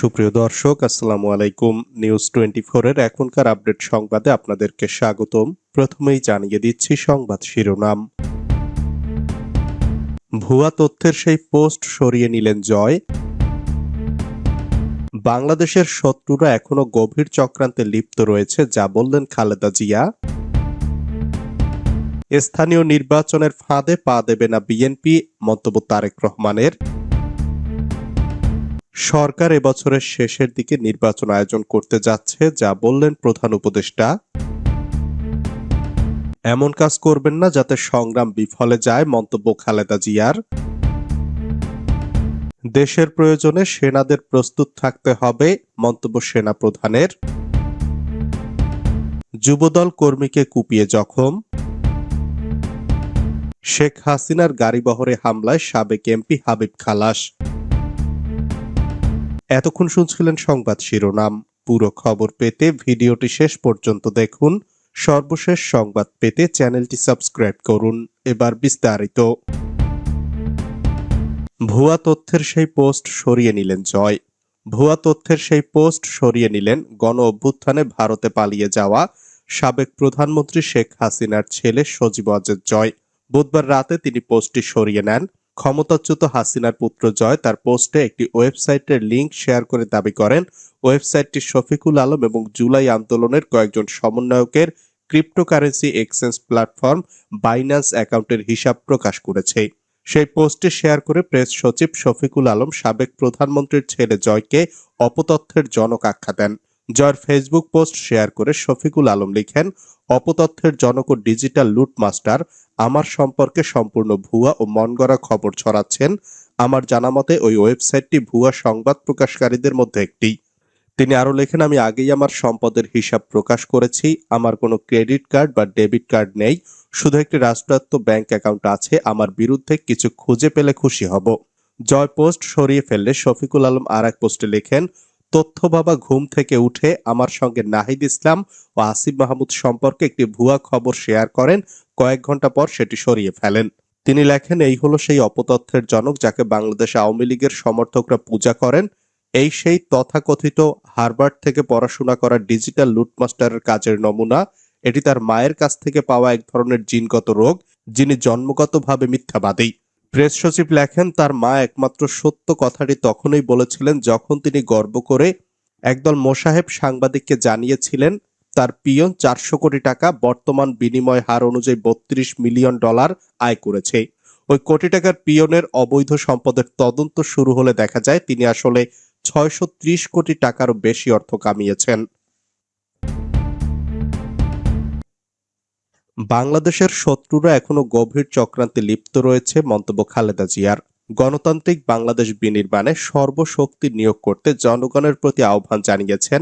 সুপ্রিয় দর্শক, আসসালামু আলাইকুম। নিউজ টোয়েন্টি এর এখনকার আপডেট সংবাদে আপনাদেরকে স্বাগতম। প্রথমেই জানিয়ে দিচ্ছি সংবাদ শিরোনাম। ভুয়া তথ্যের সেই পোস্ট সরিয়ে নিলেন জয়। বাংলাদেশের শত্রুরা এখনও গভীর চক্রান্তে লিপ্ত রয়েছে, যা বললেন খালেদা জিয়া। স্থানীয় নির্বাচনের ফাঁদে পা দেবে না বিএনপি, মন্তব্য তারেক রহমানের। সরকার এবছরের শেষের দিকে নির্বাচন আয়োজন করতে যাচ্ছে, যা বললেন প্রধান উপদেষ্টা। এমন কাজ করবেন না যাতে সংগ্রাম বিফলে যায়, মন্তব্য খালেদা জিয়ার। দেশের প্রয়োজনে সেনাদের প্রস্তুত থাকতে হবে, মন্তব্য সেনা প্রধানের। যুবদল কর্মীকে কুপিয়ে জখম। শেখ হাসিনার গাড়িবহরে হামলায় সাবেক এমপি হাবিব খালাস। এতক্ষণ শুনছিলেন সংবাদ শিরোনাম। পুরো খবর পেতে ভিডিওটি শেষ পর্যন্ত দেখুন। সর্বশেষ সংবাদ পেতে চ্যানেলটি সাবস্ক্রাইব করুন। এবার বিস্তারিত। ভুয়া তথ্যের সেই পোস্ট সরিয়ে নিলেন জয়। ভুয়া তথ্যের সেই পোস্ট সরিয়ে নিলেন গণ অভ্যুত্থানে ভারতে পালিয়ে যাওয়া সাবেক প্রধানমন্ত্রী শেখ হাসিনার ছেলে সজীব অজেদ জয়। বুধবার রাতে তিনি পোস্টটি সরিয়ে নেন। ক্ষমতাচ্যুত হাসিনার পুত্র জয় তার পোস্টে একটি ওয়েবসাইটের লিংক শেয়ার করে দাবি করেন, ওয়েবসাইটটি শফিকুল আলম এবং জুলাই আন্দোলনের কয়েকজন সমন্বয়কের ক্রিপ্টোকারেন্সি এক্সচেঞ্জ প্ল্যাটফর্ম বাইন্যান্স অ্যাকাউন্টের হিসাব প্রকাশ করেছে। সেই পোস্টে শেয়ার করে প্রেস সচিব শফিকুল আলম সাবেক প্রধানমন্ত্রীর ছেলে জয়কে অপতথ্যের জনক আখ্যা দেন। জয়ের ফেসবুক পোস্ট শেয়ার করে শফিকুল আলম লিখেন, অপতথ্যের জনক ও ডিজিটাল লুট মাস্টার আমার সম্পর্কে সম্পূর্ণ ভুয়া ও মনগড়া খবর ছড়াচ্ছেন। আমার জানা মতে ওই ওয়েবসাইটটি ভুয়া সংবাদ প্রকাশকারীদের মধ্যে একটি। তিনি আরও লেখেন, আমি আগেই আমার সম্পদের হিসাব প্রকাশ করেছি। আমার কোনো ক্রেডিট কার্ড বা ডেবিট কার্ড নেই। শুধু একটি রাষ্ট্রায়ত্ত ব্যাংক অ্যাকাউন্ট আছে। আমার বিরুদ্ধে কিছু খুঁজে পেলে খুশি হব। জয় পোস্ট সরিয়ে ফেললে শফিকুল আলম আর এক পোস্টে লেখেন তথ্য বাবা ঘুম থেকে উঠে আমার সঙ্গে নাহিদ ইসলাম ও আসিফ মাহমুদ সম্পর্কে একটি ভুয়া খবর শেয়ার করেন। কয়েক ঘণ্টা পর সেটি সরিয়ে ফেলেন। তিনি লেখেন, এই হলো সেই অপতথ্যের জনক যাকে বাংলাদেশ আওয়ামী লীগের সমর্থকরা পূজা করেন। এই সেই তথাকথিত হারবার্ড থেকে পড়াশোনা করা ডিজিটাল লুটমাস্টারের কাজের নমুনা। এটি তার মায়ের কাছ থেকে পাওয়া এক ধরনের জিনগত রোগ, যিনি জন্মগতভাবে মিথ্যাবাদী। প্রেস সচিব লেখেন, তার মা একমাত্র সত্য কথাটি তখনই বলেছিলেন যখন তিনি গর্ব করে একদল মোসাহেব সাংবাদিককে জানিয়েছিলেন, তার পিয়ন চারশো কোটি টাকা বর্তমান বিনিময় হার অনুযায়ী বত্রিশ মিলিয়ন ডলার আয় করেছে। ওই কোটি টাকার পিয়নের অবৈধ সম্পদের তদন্ত শুরু হলে দেখা যায় তিনি আসলে ছয়শো ত্রিশ কোটি টাকারও বেশি অর্থ কামিয়েছেন। বাংলাদেশের শত্রুরা এখনও গভীর চক্রান্তে লিপ্ত রয়েছে, মন্তব্য খালেদা জিয়ার। গণতান্ত্রিক বাংলাদেশ বিনির্মাণে সর্বশক্তি নিয়োগ করতে জনগণের প্রতি আহ্বান জানিয়েছেন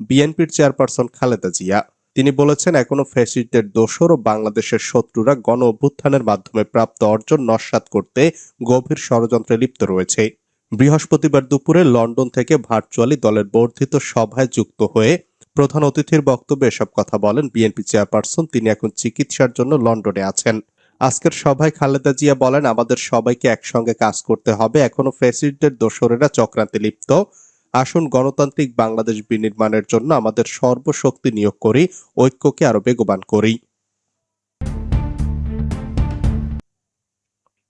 বিএনপির চেয়ারপারসন খালেদা জিয়া। তিনি বলেছেন, এখনও ফ্যাসিস্টদের দোসর ও বাংলাদেশের শত্রুরা গণ অভ্যুত্থানের মাধ্যমে প্রাপ্ত অর্জন নস্বাত করতে গভীর ষড়যন্ত্রে লিপ্ত রয়েছে। বৃহস্পতিবার দুপুরে লন্ডন থেকে ভার্চুয়ালি দলের বর্ধিত সভায় যুক্ত হয়ে প্রধান অতিথির বক্তব্যে এসব কথা বলেন বিএনপি চেয়ারপারসন। তিনি এখন চিকিৎসার জন্য লন্ডনে আছেন। আজকের সভায় খালেদা জিয়া বলেন, আমাদের সবাইকে একসঙ্গে কাজ করতে হবে। এখনও ফ্যাসিস্টদের দোসরেরা চক্রান্তে লিপ্ত। আসুন, গণতান্ত্রিক বাংলাদেশ বিনির্মাণের জন্য আমাদের সর্বশক্তি নিয়োগ করি, ঐক্যকে আরও বেগবান করি।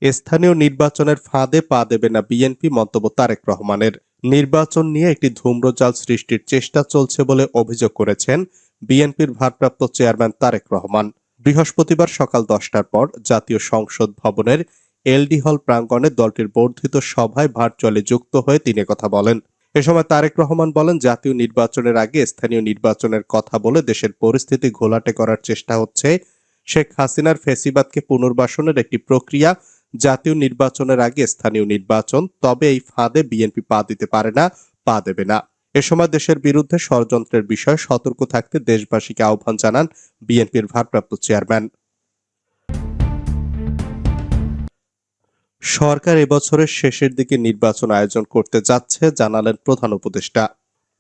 স্থানীয় নির্বাচনের ফাঁদে পা দেবে না বিএনপি মন্তব্য তারেক রহমানের। নির্বাচন নিয়ে একটি ধূম্রজাল সৃষ্টির চেষ্টা চলছে বলে অভিযোগ করেছেন বিএনপির ভারপ্রাপ্ত চেয়ারম্যান তারেক রহমান। বৃহস্পতিবার সকাল দশটার পর জাতীয় সংসদ ভবনের এলডি হল প্রাঙ্গণে দলটির বর্ধিত সভায় ভার্চুয়ালি যুক্ত হয়ে তিনি কথা বলেন। এ সময় তারেক রহমান বলেন, জাতীয় নির্বাচনের আগে স্থানীয় নির্বাচনের কথা বলে দেশের পরিস্থিতি ঘোলাটে করার চেষ্টা হচ্ছে। শেখ হাসিনার ফেসিবাদকে পুনর্বাসনের একটি প্রক্রিয়া জাতীয় নির্বাচনের আগে স্থানীয় নির্বাচন, তবে এই ফাঁদে বিএনপি পা দিতে পারে না, পা দেবে না। এ সময় দেশের বিরুদ্ধে ষড়যন্ত্রের বিষয়ে সতর্ক থাকতে দেশবাসীকে আহ্বান জানান বিএনপির ভারপ্রাপ্ত চেয়ারম্যান। সরকার এবছরের শেষের দিকে নির্বাচন আয়োজন করতে যাচ্ছে, জানালেন প্রধান উপদেষ্টা।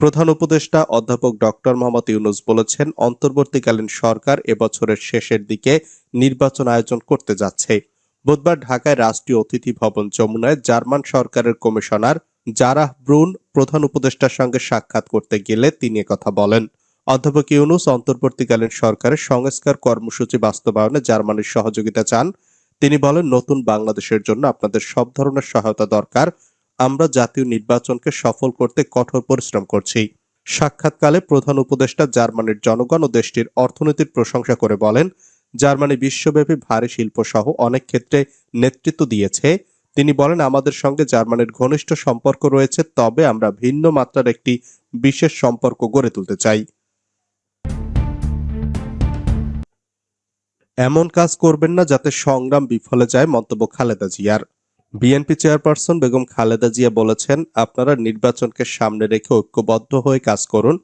প্রধান উপদেষ্টা অধ্যাপক ডক্টর মোহাম্মদ ইউনুস বলেছেন, অন্তর্বর্তীকালীন সরকার এবছরের শেষের দিকে নির্বাচন আয়োজন করতে যাচ্ছে। বুধবার ঢাকায় রাষ্ট্রীয় অতিথি ভবন যমুনায় জার্মান সরকারের কমিশনার জারাহ ব্রুন প্রধান উপদেষ্টার সঙ্গে সাক্ষাৎ করতে গেলে তিনি কথা বলেন। অধ্যাপক ইউনুস অন্তর্বর্তীকালীন সরকারের সংস্কার কর্মসূচি বাস্তবায়নে জার্মানির সহযোগিতা চান। তিনি বলেন, নতুন বাংলাদেশের জন্য আপনাদের সব ধরনের সহায়তা দরকার। আমরা জাতীয় নির্বাচনকে সফল করতে কঠোর পরিশ্রম করছি। সাক্ষাৎকালে প্রধান উপদেষ্টা জার্মানির জনগণ ও দেশটির অর্থনীতির প্রশংসা করে বলেন জার্মানি বিশ্বব্যাপী ভারী শিল্প সহ অনেক ক্ষেত্রে নেতৃত্ব দিয়েছে। তিনি বলেন, আমাদের সঙ্গে জার্মানির ঘনিষ্ঠ সম্পর্ক রয়েছে, তবে আমরা ভিন্ন মাত্রার একটি বিশেষ সম্পর্ক গড়ে তুলতে চাই। এমন কাজ করবেন না যাতে সংগ্রাম বিফলে যায়, মন্তব্য খালেদা জিয়ার। বিএনপি চেয়ারপারসন বেগম খালেদা জিয়া বলেছেন, আপনারা নির্বাচনকে সামনে রেখে ঐক্যবদ্ধ হয়ে কাজ করুন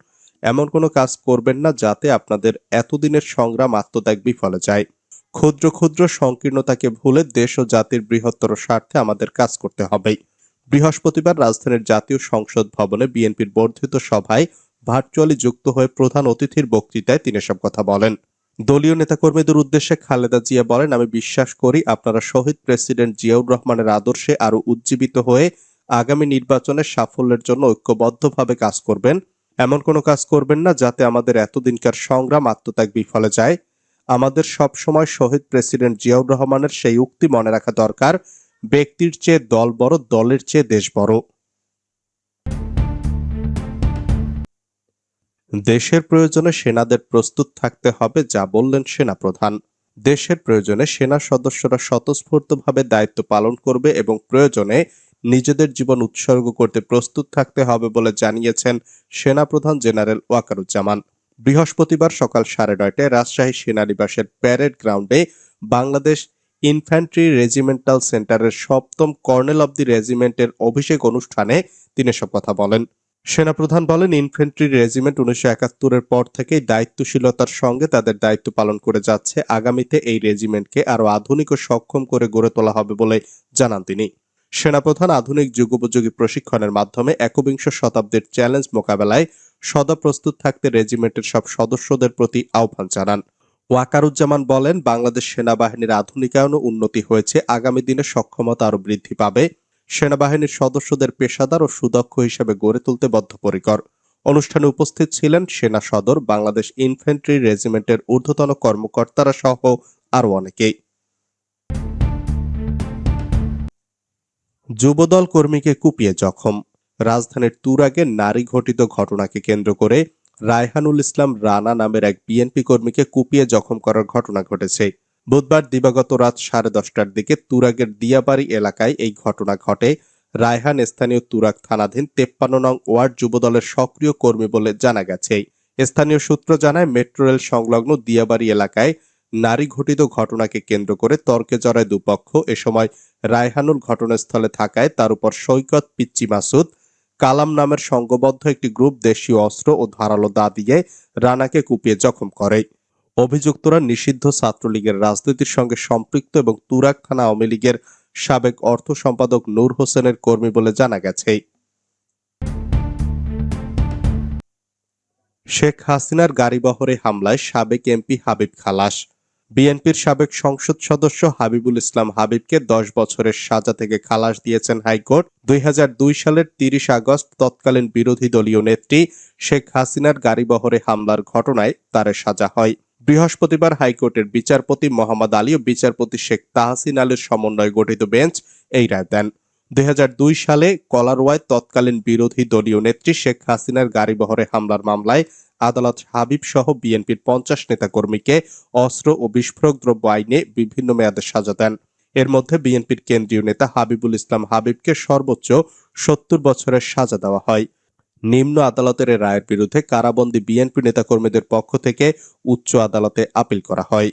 এমন কোনো কাজ করবেন না যাতে আপনাদের এতদিনের সংগ্রাম আত্মত্যাগ বিফলে যায়। ক্ষুদ্র ক্ষুদ্র সংকীর্ণতাকে ভুলে দেশ ও জাতির বৃহত্তর স্বার্থে আমাদের কাজ করতে হবে। বৃহস্পতিবার রাজধানীর জাতীয় সংসদ ভবনে বিএনপির বর্ধিত সভায় ভার্চুয়ালি যুক্ত হয়ে প্রধান অতিথির বক্তৃতায় তিনি সব কথা বলেন। দলীয় নেতাকর্মীদের উদ্দেশ্যে খালেদা জিয়া বলেন, আমি বিশ্বাস করি আপনারা শহীদ প্রেসিডেন্ট জিয়াউর রহমানের আদর্শে আরও উজ্জীবিত হয়ে আগামী নির্বাচনের সাফল্যের জন্য ঐক্যবদ্ধভাবে কাজ করবেন। এমন কোনো কাজ করবেন না যাতে আমাদের এতদিনকার সংগ্রাম আত্মত্যাগ বিফলে যায়। আমাদের সব সময় শহীদ প্রেসিডেন্ট জিয়াউর রহমানের সেই উক্তি মনে রাখা দরকার, ব্যক্তির চেয়ে দল বড়, দলের চেয়ে দেশ বড়। দেশের প্রয়োজনে সেনাদের প্রস্তুত থাকতে হবে, যা বললেন সেনাপ্রধান। দেশের প্রয়োজনে সেনা সদস্যরা স্বতঃস্ফূর্তভাবে দায়িত্ব পালন করবে এবং প্রয়োজনে নিজেদের জীবন উৎসর্গ করতে প্রস্তুত থাকতে হবে বলে জানিয়েছেন সেনাপ্রধান জেনারেল ওয়াকারুজ্জামান। বৃহস্পতিবার সকাল সাড়ে নয়টায় রাজশাহী সেনানিবাসের প্যারেড গ্রাউন্ডে বাংলাদেশ ইনফ্যান্ট্রি রেজিমেন্টাল সেন্টারের সপ্তম কর্নেল অব দি রেজিমেন্টের অভিষেক অনুষ্ঠানে তিনি সব কথা বলেন। সেনাপ্রধান বলেন, ইনফ্যান্ট্রি রেজিমেন্ট উনিশশো একাত্তরের পর থেকেই দায়িত্বশীলতার সঙ্গে তাদের দায়িত্ব পালন করে যাচ্ছে। আগামীতে এই রেজিমেন্টকে আরও আধুনিক ও সক্ষম করে গড়ে তোলা হবে বলে জানান তিনি। সেনাপ্রধান আধুনিক যুগোপযোগী প্রশিক্ষণের মাধ্যমে একবিংশ শতাব্দীর চ্যালেঞ্জ মোকাবেলায় সদা প্রস্তুত থাকতে রেজিমেন্টের সব সদস্যদের প্রতি আহ্বান জানান। ওয়াকারুজ্জামান বলেন, বাংলাদেশ সেনাবাহিনীর আধুনিকায়ন উন্নতি হয়েছে, আগামী দিনে সক্ষমতা আরও বৃদ্ধি পাবে। সেনাবাহিনীর সদস্যদের পেশাদার ও সুদক্ষ হিসেবে গড়ে তুলতে বদ্ধপরিকর। অনুষ্ঠানে উপস্থিত ছিলেন সেনা সদর, বাংলাদেশ ইনফ্যান্ট্রি রেজিমেন্টের ঊর্ধ্বতন কর্মকর্তারা সহ আরও অনেকেই। যুবদল কর্মীকে কুপিয়ে জখম। রাজধানীর তুরাগে নারী ঘটিত ঘটনাকে কেন্দ্র করে রায়হানুল ইসলাম রানা নামের এক বিএনপি কর্মীকে কুপিয়ে জখম করার ঘটনা ঘটেছে। বুধবার দিবাগত রাত সাড়ে দশটার দিকে তুরাগের দিয়াবাড়ি এলাকায় এই ঘটনা ঘটে। রায়হান স্থানীয় তুরাগ থানাধীন তেপ্পান্ন নং ওয়ার্ড যুবদলের সক্রিয় কর্মী বলে জানা গেছে। স্থানীয় সূত্র জানায়, মেট্রো রেল সংলগ্ন দিয়াবাড়ি এলাকায় নারী ঘটিত ঘটনাকে কেন্দ্র করে তর্কে জড়ায় দুপক্ষ। এ সময় রায়হানুল ঘটনাস্থলে থাকায় তার উপর সৈকত, পিচ্চি মাসুদ, কালাম নামের সংঘবদ্ধ একটি গ্রুপ দেশীয় অস্ত্র ও ধারালো দা দিয়ে রানাকে কুপিয়ে জখম করে। অভিযুক্তরা নিষিদ্ধ ছাত্রলীগের রাজনীতির সঙ্গে সম্পৃক্ত এবং তুরাক থানা আওয়ামী লীগের সাবেক অর্থ সম্পাদক নূর হোসেনের কর্মী বলে জানা গেছে। শেখ হাসিনার গাড়িবহরে হামলায় সাবেক এমপি হাবিব খালাস। বিএনপির সাবেক সংসদ সদস্য হাবিবুল ইসলাম হাবিবকে দশ বছরের সাজা থেকে খালাস দিয়েছেন হাইকোর্ট। দুই সালের তিরিশ আগস্ট তৎকালীন বিরোধী দলীয় নেত্রী শেখ হাসিনার গাড়িবহরে হামলার ঘটনায় তার সাজা হয়। বৃহস্পতিবার হাইকোর্টের বিচারপতি মোহাম্মদ আলী ও বিচারপতি শেখ তাহসিন আলীর সমন্বয়ে গঠিত বেঞ্চ এই রায় দেন। দুই হাজার দুই সালে কলারওয়ায় তৎকালীন বিরোধী দলীয় নেত্রী শেখ হাসিনার গাড়িবহরে হামলার মামলায় আদালত হাবিব সহ বিএনপির পঞ্চাশ নেতাকর্মীকে অস্ত্র ও বিস্ফোরক দ্রব্য আইনে বিভিন্ন মেয়াদে সাজা দেন। এর মধ্যে বিএনপির কেন্দ্রীয় নেতা হাবিবুল ইসলাম হাবিবকে সর্বোচ্চ সত্তর বছরের সাজা দেওয়া হয়। নিম্ন আদালতের রায়ের বিরুদ্ধে কারাবন্দী বিএনপি নেতাকর্মীদের পক্ষ থেকে উচ্চ আদালতে আপিল করা হয়।